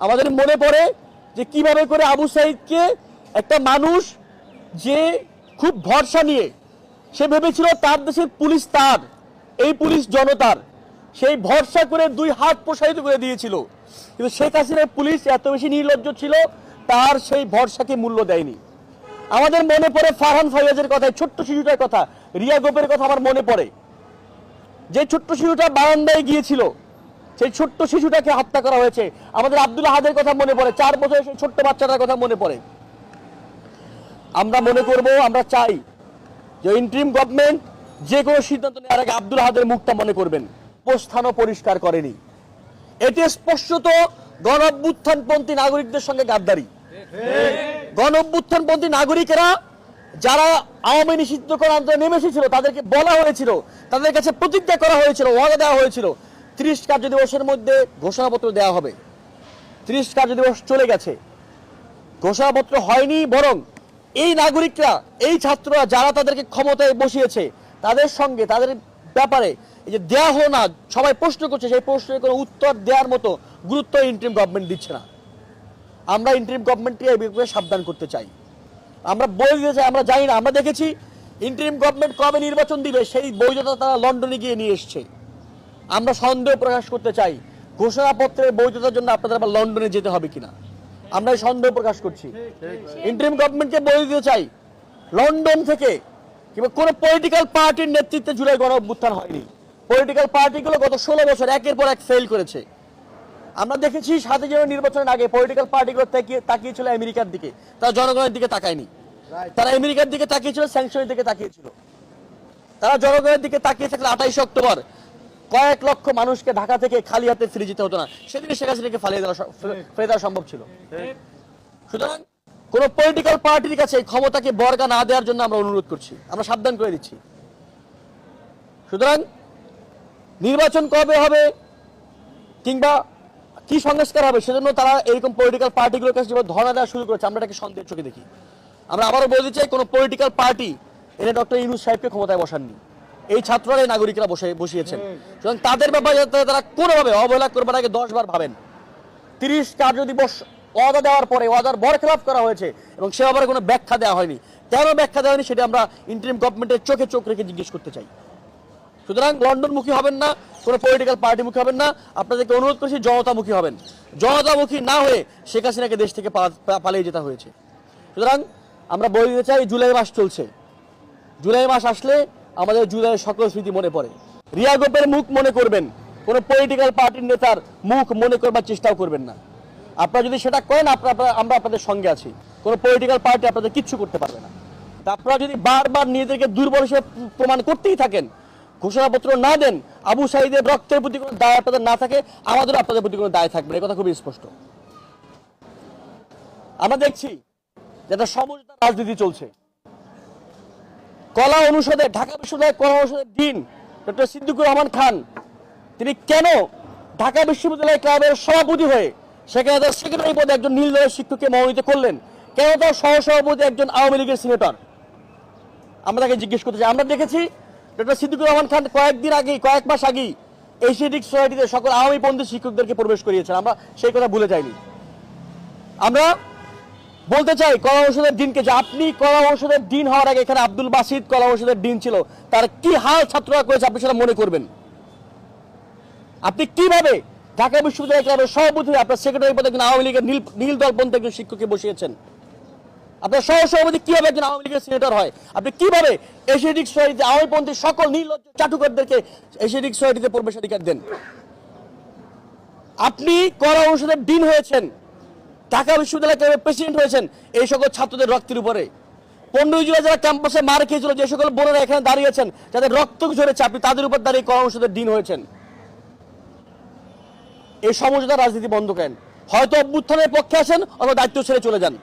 আমাদের মনে পড়ে যে কীভাবে করে আবু সাইদকে একটা মানুষ যে খুব ভরসা নিয়ে, সে ভেবেছিল তার দেশের পুলিশ তার, এই পুলিশ জনতার। সেই ভরসা করে দুই হাত প্রসারিত করে দিয়েছিল। কিন্তু শেখ হাসিনার পুলিশ এত বেশি নির্লজ্জ ছিল, তার সেই ভরসাকে মূল্য দেয়নি। আমাদের মনে পড়ে ফারহান ফাইয়াজের কথা ছোট্ট শিশুটার কথা, রিয়া গোপের কথা আমার মনে পড়ে। যে ছোট্ট শিশুটা বারান্দায় গিয়েছিল সেই ছোট্ট শিশুটাকে হত্যা করা হয়েছে। আমাদের আব্দুল আহাদের কথা মনে পড়ে, চার বছরের সেই ছোট্ট বাচ্চাটার কথা মনে পড়ে। আমরা মনে করব, আমরা চাই যে ইন্ট্রিম গভর্নমেন্ট যে কোনো সিদ্ধান্ত নেওয়ার আগে আব্দুল আহাদের মুখটা মনে করবেন। প্রস্থানও পরিষ্কার করেনি। এটি স্পষ্টত গণ অভ্যুত্থানপন্থী নাগরিকদের সঙ্গে গাদ্দারি। গণ অভ্যুত্থানপন্থী নাগরিকেরা যারা আওয়ামী নিষিদ্ধকরণ আন্দোলনে নেমে এসেছিল তাদেরকে বলা হয়েছিল, তাদের কাছে প্রতিজ্ঞা করা হয়েছিল, ওয়াদা দেওয়া হয়েছিল ত্রিশ কার্য দিবসের মধ্যে ঘোষণাপত্র দেওয়া হবে। ত্রিশ কার্য দিবস চলে গেছে। ঘোষণাপত্র হয়নি, বরং এই নাগরিকরা, এই ছাত্ররা যারা তাদেরকে ক্ষমতায় বসিয়েছে, তাদের সঙ্গে, তাদের ব্যাপারে এই যে দেয়া হলো না, সবাই প্রশ্ন করছে, সেই প্রশ্নের কোনো উত্তর দেওয়ার মতো গুরুত্ব ইন্টারিম গভর্নমেন্ট দিচ্ছে না। আমরা ইন্টারিম গভর্নমেন্টকে এই ব্যাপারে সাবধান করতে চাই। আমরা বই দিতে চাই, আমরা জানি না, আমরা দেখেছি ইন্টারিম গভর্নমেন্ট কবে নির্বাচন দিবে, সেই বৈধতা তারা লন্ডনে গিয়ে নিয়ে এসছে। আমরা সন্দেহ প্রকাশ করতে চাই, ঘোষণাপত্রের বৈধতার জন্য আপনাদের আবার লন্ডনে যেতে হবে কিনা। আমরা এই সন্দেহ প্রকাশ করছি। ইন্টারিম গভর্নমেন্টকে বলে দিতে চাই, লন্ডন থেকে কিংবা কোনো পলিটিক্যাল পার্টির নেতৃত্বে জুলাই গণ অভ্যুত্থান হয়নি। পলিটিক্যাল পার্টিগুলো গত ষোলো বছর একের পর এক ফেল করেছে। আমরা দেখেছি সাথে যেন নির্বাচনের আগে পলিটিক্যাল পার্টিগুলো তাকিয়ে তাকিয়েছিল আমেরিকার দিকে, তারা জনগণের দিকে তাকায়নি। তারা আমেরিকার দিকে তাকিয়েছিল স্যাংশনের দিকে তাকিয়েছিল। তারা জনগণের দিকে তাকিয়ে থাকলে আঠাইশে অক্টোবর কয়েক লক্ষ মানুষকে ঢাকা থেকে খালি হাতে ফিরে যেতে হতো না। সেদিন শেখ হাসিনাকে ফালিয়ে দেওয়া ফেলে দেওয়া সম্ভব ছিল। সুতরাং কোন পলিটিক্যাল পার্টির কাছে ক্ষমতাকে বর্গা না দেওয়ার জন্য আমরা অনুরোধ করছি। আমরা সাবধান করে দিচ্ছি। সুতরাং নির্বাচন কবে হবে কিংবা কি সংস্কার হবে সেজন্য তারা এরকম পলিটিক্যাল পার্টিগুলোর কাছে যেভাবে ধর্ণা দেওয়া শুরু করেছে, আমরা এটাকে সন্দেহের চোখে দেখি। আমরা আবারও বলতে চাই, কোনো পলিটিক্যাল পার্টি এনে ডক্টর ইউনুস সাহেবকে ক্ষমতায় বসাননি। এই ছাত্ররা এই নাগরিকরা বসে বসিয়েছেন। সুতরাং তাদের ব্যাপারে তারা কোনোভাবে অবহেলা করবার আগে দশ বার ভাবেন। তিরিশ কার্য দিবস ওয়াদা দেওয়ার পরে ওয়াদার বরখেলাপ করা হয়েছে এবং সে ব্যাপারে কোনো ব্যাখ্যা দেওয়া হয়নি। কেন ব্যাখ্যা দেওয়া হয়নি সেটা আমরা ইন্টারিম গভর্নমেন্টের চোখে চোখ রেখে জিজ্ঞেস করতে চাই। সুতরাং লন্ডনমুখী হবেন না, কোনো পলিটিক্যাল পার্টিমুখী হবেন না, আপনাদেরকে অনুরোধ করছি জনতামুখী হবেন। জনতামুখী না হয়ে শেখ হাসিনাকে দেশ থেকে পালিয়ে যেতে হয়েছে। সুতরাং আমরা বলে দিতে চাই, জুলাই মাস চলছে। জুলাই মাস আসলে আমাদের জুলাইয়ের সকল স্মৃতি মনে পড়ে। রিয়া গোপের মুখ মনে করবেন। কোনো পলিটিক্যাল পার্টির নেতার মুখ মনে করবার চেষ্টাও করবেন না। আপনারা যদি সেটা করেন, আপনারা আমরা আপনাদের সঙ্গে আছি। কোনো পলিটিক্যাল পার্টি আপনাদের কিচ্ছু করতে পারবে না। আপনারা যদি বারবার নিজেদেরকে দুর্বল হিসেবে প্রমাণ করতেই থাকেন, ঘোষণাপত্র না দেন, আবু সাইদের রক্তের প্রতি কোনো দায় আপনাদের না থাকে, আমাদেরও আপনাদের প্রতি কোনো দায় থাকবে কথা খুবই স্পষ্ট। আমরা দেখছি যে একটা সমঝোতা রাজনীতি চলছে। কলা অনুষদে ঢাকা বিশ্ববিদ্যালয়ের কলা অনুষদের ডিন ডক্টর সিদ্দিকুর রহমান খান। তিনি কেন ঢাকা বিশ্ববিদ্যালয় ক্লাবের সভাপতি হয়ে সেখানে তার সেক্রেটারি পদে একজন নীল দলের শিক্ষককে মনোনীত করলেন? কেন তার সহসভাপতি একজন আওয়ামী লীগের সিনেটর আমরা তাকে জিজ্ঞেস করতে চাই। আমরা দেখেছি ডক্টর সিদ্দিকুর রহমান খান কয়েকদিন আগেই, কয়েক মাস আগেই এশিয়াটিক সোসাইটিতে সকল আওয়ামী পন্থী শিক্ষকদেরকে প্রবেশ করিয়েছেন। আমরা সেই কথা ভুলে যাইনি। আমরা বলতে চাই, কলা ঔষধের দিনকে যে আপনি কলা ঔষধের দিন হওয়ার আগে এখানে আব্দুল বাসিদ কলা ঔষধের দিন ছিল, তার কি হাল ছাত্ররা করেছে আপনি সেটা মনে করবেন? আপনি কীভাবে ঢাকা বিশ্ববিদ্যালয় ক্লাবের সভাপতি আপনার সেক্রেটারি পদে আওয়ামী লীগের নীল নীল দলপন্থী একজন শিক্ষককে বসিয়েছেন? আপনার সহ সভাপতি কীভাবে একজন আওয়ামী লীগের সিনেটর হয়? আপনি কীভাবে এশিয়াটিক সোসাইটিতে আওয়ামী পন্থী সকল নীল চাটুকারদেরকে এশিয়াটিক সোসাইটিতে প্রবেশাধিকার দেন? আপনি কলা ঔষধের দিন হয়েছেন। ঢাকা বিশ্ববিদ্যালয় ক্লাবের প্রেসিডেন্ট হয়েছেন এই সকল ছাত্রদের রক্তের উপরে। পনেরোই জুলাই যারা ক্যাম্পাসে মার খেয়েছিল, যে সকল বোনেরা এখানে দাঁড়িয়েছেন যাদের রক্ত ঝরেছে আপনি তাদের উপর দাঁড়িয়ে কর্মসূচিতে দিন হয়েছেন। এই সমঝোতা রাজনীতি বন্ধ করেন। হয়তো অভ্যুত্থানের পক্ষে আসেন অথবা দায়িত্ব ছেড়ে চলে যান।